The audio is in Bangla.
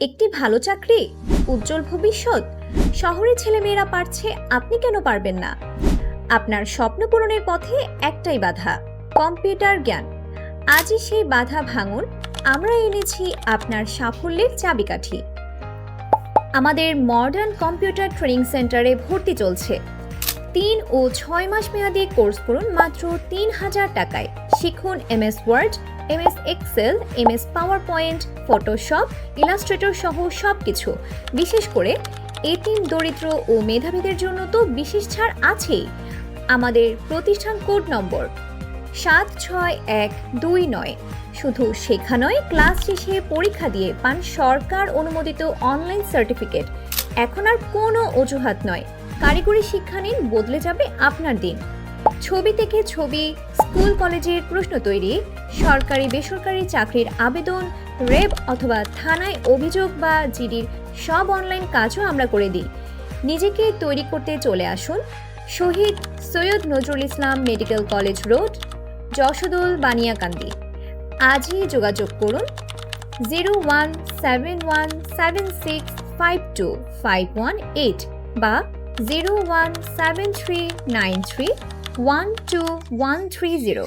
একটি ভালো চাকরি, উজ্জ্বল ভবিষ্যৎ শহরের ছেলেমেয়েরা পারছে, আপনি কেন পারবেন না? আপনার স্বপ্ন পূরণের পথে একটাই বাধা, কম্পিউটার জ্ঞান। আজই সেই বাধা ভাঙুন, আমরা এনেছি আপনার সাফল্যের চাবিকাঠি। আমাদের মডার্ন কম্পিউটার ট্রেনিং সেন্টারে ভর্তি চলছে। তিন ও ছয় মাস মেয়াদি কোর্স করুন মাত্র তিন হাজার টাকায়। শিখুন MS Word, MS Excel, MS PowerPoint Photoshop, Illustrator সহ সব কিছু বিশেষ করে এতিম, দরিদ্র ও মেধাবীদের জন্য তো বিশেষ ছাড় আছেই। আমাদের প্রতিষ্ঠান কোড নম্বর সাত ছয় এক দুই নয়। শুধু শেখা নয়, ক্লাস শেষে পরীক্ষা দিয়ে পান সরকার অনুমোদিত অনলাইন সার্টিফিকেট। এখন আর কোনো অজুহাত নয়। কারিগরি শিক্ষা নিন, বদলে যাবে আপনার দিন। ছবি থেকে ছবি, স্কুল, কলেজের প্রশ্ন তৈরি, সরকারি, বেসরকারি চাকরির আবেদন রেব অথবা থানায় অভিযোগ বা জিডির সব অনলাইন কাজও আমরা করে দিই। নিজেকে তৈরি করতে চলে আসুন। Shahid Syed Nazrul Islam medical college road, Joshodol Baniyakandi. আজই যোগাযোগ করুন zero one seven one seven six five two five one eight বা zero one seven three nine three one two one three zero